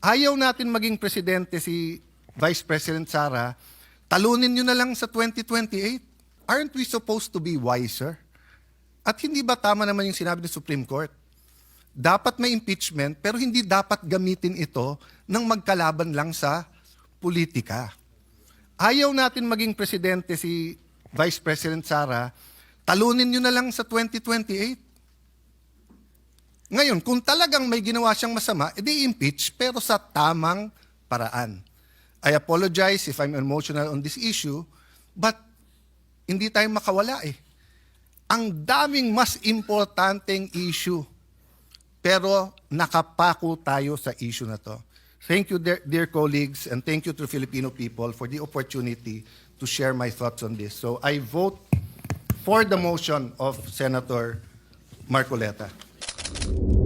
ayaw natin maging presidente si Vice President Sara, talunin nyo na lang sa 2028. Aren't we supposed to be wiser? At hindi ba tama naman yung sinabi ng Supreme Court? Dapat may impeachment, pero hindi dapat gamitin ito ng magkalaban lang sa politika. Ayaw natin maging presidente si Vice President Sara, talunin nyo na lang sa 2028. Ngayon, kung talagang may ginawa siyang masama, edi impeach pero sa tamang paraan. I apologize if I'm emotional on this issue, but hindi tayo makawala eh. Ang daming mas importanteng issue, pero nakapako tayo sa issue na to. Thank you, dear, dear colleagues, and thank you to Filipino people for the opportunity to share my thoughts on this. So I vote for the motion of Senator Marcoleta. you